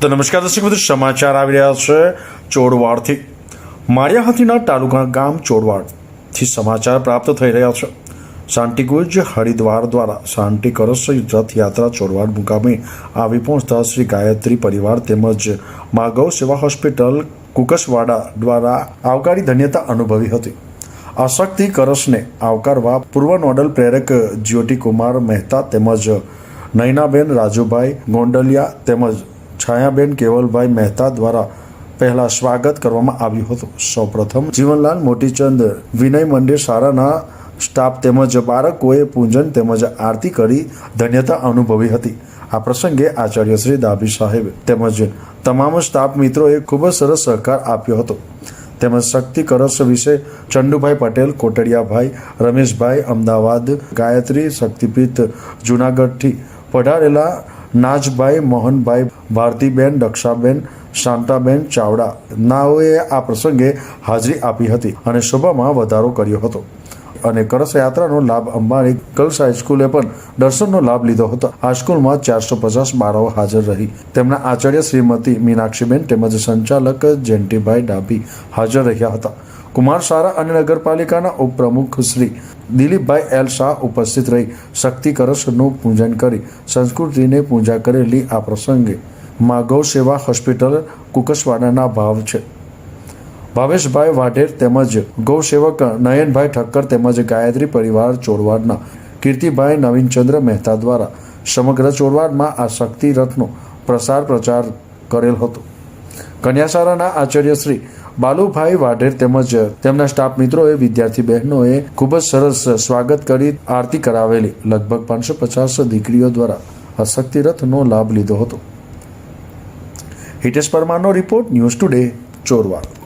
તો નમસ્કાર દર્શક મિત્રો, સમાચાર આવી રહ્યા છે ચોરવાડથી માળિયા હાથીના તાલુકા ગામ ચોરવાડથી સમાચાર પ્રાપ્ત થઈ રહ્યા છે. શાંતિકુંજ હરિદ્વાર દ્વારા શાંતિ કરસ રથયાત્રા ચોરવાડ મુકામે આવી પહોંચતા શ્રી ગાયત્રી પરિવાર તેમજ માગવ સેવા હોસ્પિટલ કુકસવાડા દ્વારા આવકારી ધન્યતા અનુભવી હતી. આ શક્તિ કરસને આવકારવા પૂર્વ નોડલ પ્રેરક જ્યોતિકુમાર મહેતા તેમજ નયનાબેન રાજુભાઈ ગોંડલિયા તેમજ છાયાબેન કેવલભાઈ મહેતા દ્વારા પહેલા સ્વાગત કરવામાં આવ્યું હતું. સૌપ્રથમ જીવનલાલ મોટીચંદ વિનય મંદિર શાળાના સ્ટાફ તેમજ બાળકોએ પૂજન તેમજ આરતી કરી ધન્યતા અનુભવી હતી. આ પ્રસંગે આચાર્ય શ્રી દાભી સાહેબ તેમજ તમામ સ્ટાફ મિત્રોએ ખૂબ જ સરસ સહકાર આપ્યો હતો. તેમજ શક્તિ કરસ વિશે ચંડુભાઈ પટેલ, કોટડિયાભાઈ, રમેશભાઈ, અમદાવાદ, ગાયત્રી, શક્તિપીઠ, જુનાગઢથી પધારેલા નાજભાઈ મોહનભાઈ, ભારતીબેન, દક્ષાબેન, શાંતાબેન ચાવડા. નાઓએ આ પ્રસંગે હાજરી આપી હતી અને શોભામાં વધારો કર્યો હતો. અને કળશ યાત્રાનો લાભ અંબાણી ગર્લ્સ હાઈસ્કૂલે પણ દર્શનનો લાભ લીધો હતો. આ સ્કૂલમાં ચારસો પચાસ બાળાઓ હાજર રહી. તેમના આચાર્ય શ્રીમતી મીનાક્ષીબેન તેમજ સંચાલક જેન્ટીભાઈ ડાભી હાજર રહ્યા હતા. કુમાર સારા અને નગરપાલિકાના ઉપપ્રમુખ શ્રી દિલીપભાઈ એલ શાહ ઉપસ્થિત રહી. શક્તિ કરશનું પૂજન કરી સંસ્કૃતિને પૂજા કરેલી આ પ્રસંગે મા સેવા હોસ્પિટલ કુકસવાડાના ભાવ છે. ભાવેશભાઈ વાઢેર તેમજ ગૌસેવક નયનભાઈ ઠક્કર તેમજ ગાયત્રી પરિવાર ચોરવાડના કીર્તિભાઈ નવીનચંદ્ર મહેતા દ્વારા સમગ્ર ચોરવાડમાં આ શક્તિ પ્રસાર પ્રચાર કરેલ હતો. કન્યાશાળાના આચાર્ય શ્રી બાલુભાઈ વાઢેર તેમજ તેમના સ્ટાફ મિત્રોએ, વિદ્યાર્થી બહેનોએ ખૂબ જ સરસ સ્વાગત કરી આરતી કરાવેલી. લગભગ પાંચસો પચાસ દીકરીઓ દ્વારા આ શક્તિ રથનો લાભ લીધો હતો. હિતેશ પરમારનો રિપોર્ટ ન્યૂઝ ટુડે, ચોરવાડ.